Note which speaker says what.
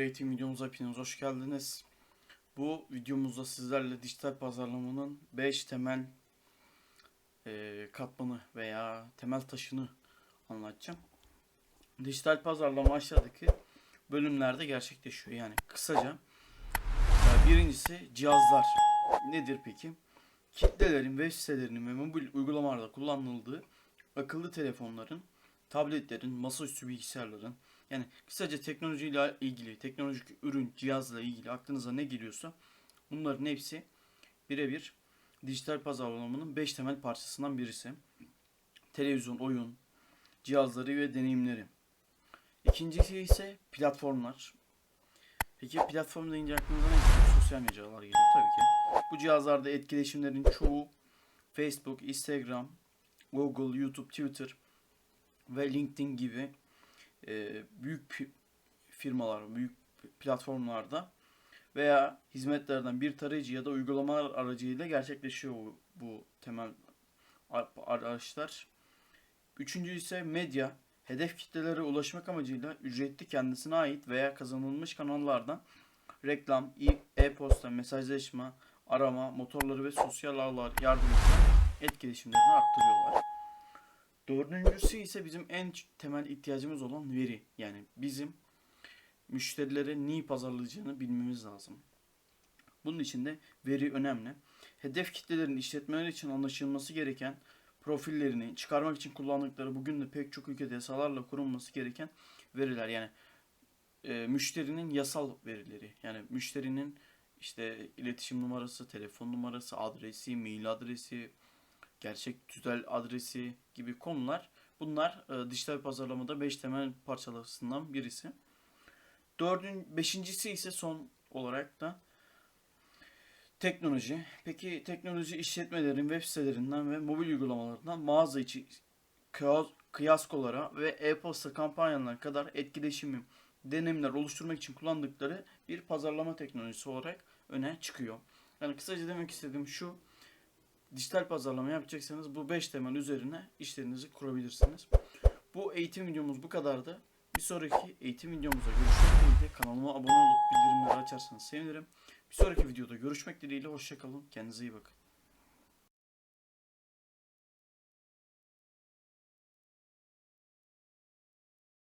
Speaker 1: eğitim videomuza hepiniz hoş geldiniz. Bu videomuzda sizlerle dijital pazarlamanın 5 temel e, katmanı veya temel taşını anlatacağım. Dijital pazarlama aşağıdaki bölümlerde gerçekleşiyor. Yani kısaca birincisi cihazlar. Nedir peki? Kitlelerin web sitelerinin ve mobil uygulamalarda kullanıldığı akıllı telefonların, tabletlerin, masaüstü bilgisayarların, yani kısaca teknolojiyle ilgili, teknolojik ürün, cihazla ilgili aklınıza ne geliyorsa bunların hepsi birebir dijital pazarlamanın 5 temel parçasından birisi. Televizyon, oyun, cihazları ve deneyimleri. İkincisi ise platformlar. Peki platform deyince aklınıza ne geliyor? Sosyal mecralar geliyor tabii ki. Bu cihazlarda etkileşimlerin çoğu Facebook, Instagram, Google, YouTube, Twitter ve LinkedIn gibi e, büyük firmalar, büyük platformlarda veya hizmetlerden bir tarayıcı ya da uygulamalar aracıyla gerçekleşiyor bu, bu temel ar- araçlar. Üçüncü ise medya. Hedef kitlelere ulaşmak amacıyla ücretli kendisine ait veya kazanılmış kanallardan reklam, e-posta, mesajlaşma, arama, motorları ve sosyal ağlar yardımıyla etkileşimlerini arttırıyorlar. Dördüncüsü ise bizim en temel ihtiyacımız olan veri. Yani bizim müşterilere neyi pazarlayacağını bilmemiz lazım. Bunun için de veri önemli. Hedef kitlelerin işletmeler için anlaşılması gereken profillerini çıkarmak için kullandıkları bugün de pek çok ülkede yasalarla korunması gereken veriler. Yani e, müşterinin yasal verileri. Yani müşterinin işte iletişim numarası, telefon numarası, adresi, mail adresi, gerçek tüzel adresi gibi konular. Bunlar e, dijital pazarlamada 5 temel parçalarından birisi. Dördün, beşincisi ise son olarak da teknoloji. Peki teknoloji işletmelerin web sitelerinden ve mobil uygulamalarından mağaza içi kıyas- kıyaskolara ve e-posta kampanyalarına kadar etkileşimi, deneyimler oluşturmak için kullandıkları bir pazarlama teknolojisi olarak öne çıkıyor. Yani kısaca demek istediğim şu, dijital pazarlama yapacaksanız bu 5 temel üzerine işlerinizi kurabilirsiniz. Bu eğitim videomuz bu kadardı. Bir sonraki eğitim videomuzda görüşmek dileğiyle kanalıma abone olup bildirimleri açarsanız sevinirim. Bir sonraki videoda görüşmek dileğiyle hoşçakalın. Kendinize iyi bakın.